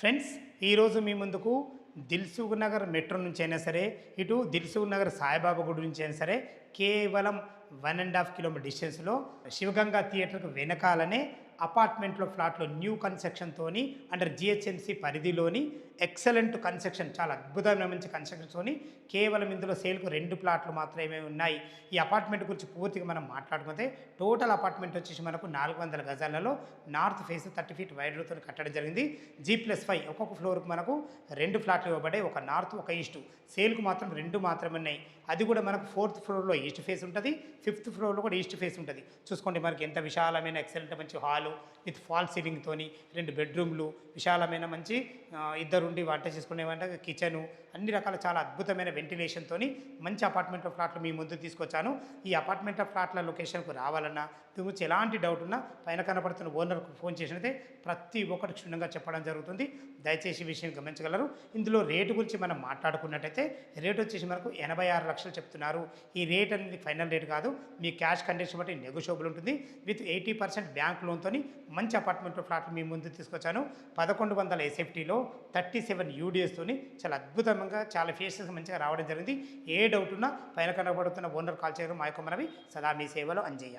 Friends ఈరోజు మీ ముందుకు Dilsukh Nagar metro నుంచి అయినా సరే ఇటు దిల్సుఖ్ నగర్ సాయిబాబా గుడి నుంచి అయినా సరే కేవలం వన్ అండ్ హాఫ్ కిలోమీటర్ డిస్టెన్స్లో శివగంగా థియేటర్కు వెనకాలనే అపార్ట్మెంట్లో ఫ్లాట్లో న్యూ కన్స్ట్రక్షన్తో అండర్ జిహెచ్ఎంసి పరిధిలోని ఎక్సలెంట్ కన్స్ట్రక్షన్ చాలా అద్భుతమైన మంచి కన్స్ట్రక్షన్తోని కేవలం ఇందులో సేల్కు రెండు ప్లాట్లు మాత్రమే ఉన్నాయి. ఈ అపార్ట్మెంట్ గురించి పూర్తిగా మనం మాట్లాడుకుంటే టోటల్ అపార్ట్మెంట్ వచ్చేసి మనకు నాలుగు వందల గజాలలో నార్త్ ఫేస్ థర్టీ ఫీట్ వైడ్తో కట్టడం జరిగింది. జీ ప్లస్ ఫైవ్ ఒక్కొక్క ఫ్లోర్కి మనకు రెండు ఫ్లాట్లు ఇవ్వబడే ఒక నార్త్ ఒక ఈస్ట్. సేల్కు మాత్రం రెండు మాత్రమే ఉన్నాయి. అది కూడా మనకు ఫోర్త్ ఫ్లోర్లో ఈస్ట్ ఫేస్ ఉంటుంది ఫిఫ్త్ ఫ్లోర్లో కూడా ఈస్ట్ ఫేస్ ఉంటుంది. చూసుకోండి మనకి ఎంత విశాలమైన ఎక్సలెంట్ మంచి హాల్ విత్ ఫాల్ సీలింగ్తోని రెండు బెడ్రూమ్లు విశాలమైన మంచి ఇద్దరుండి వంట చేసుకునేవంట కిచెను అన్ని రకాల చాలా అద్భుతమైన వెంటిలేషన్తోని మంచి అపార్ట్మెంట్ ఫ్లాట్లు మీ ముందు తీసుకొచ్చాను. ఈ అపార్ట్మెంట్ ఫ్లాట్ల లొకేషన్కు రావాలన్నా దీని గురించి ఎలాంటి డౌట్ ఉన్నా పైన కనపడుతున్న ఓనర్కు ఫోన్ చేసినైతే ప్రతి ఒక్కటి క్షుణ్ణంగా చెప్పడం జరుగుతుంది. దయచేసి విషయం గమనించగలరు. ఇందులో రేటు గురించి మనం మాట్లాడుకున్నట్టయితే రేట్ వచ్చేసి మనకు ఎనభై ఆరు లక్షలు చెప్తున్నారు. ఈ రేట్ అనేది ఫైనల్ రేట్ కాదు. మీ క్యాష్ కండిషన్ బట్టి నెగోషియబుల్ ఉంటుంది. విత్ ఎయిటీ పర్సెంట్ బ్యాంక్ తీసుకొని మంచి అపార్ట్మెంట్ ఫ్లాట్ మీ ముందు తీసుకొచ్చాను. పదకొండు వందల ఎస్ఎఫ్టీలో థర్టీ సెవెన్ యూడిఎస్తోని చాలా అద్భుతంగా చాలా ఫేసెస్ మంచిగా రావడం జరిగింది. ఏ డౌట్ ఉన్నా పైన కనబడుతున్న ఓనర్ కాల్ చేయడం మా యొక్క మనవి. సదా మీ సేవలో అంజయ్య.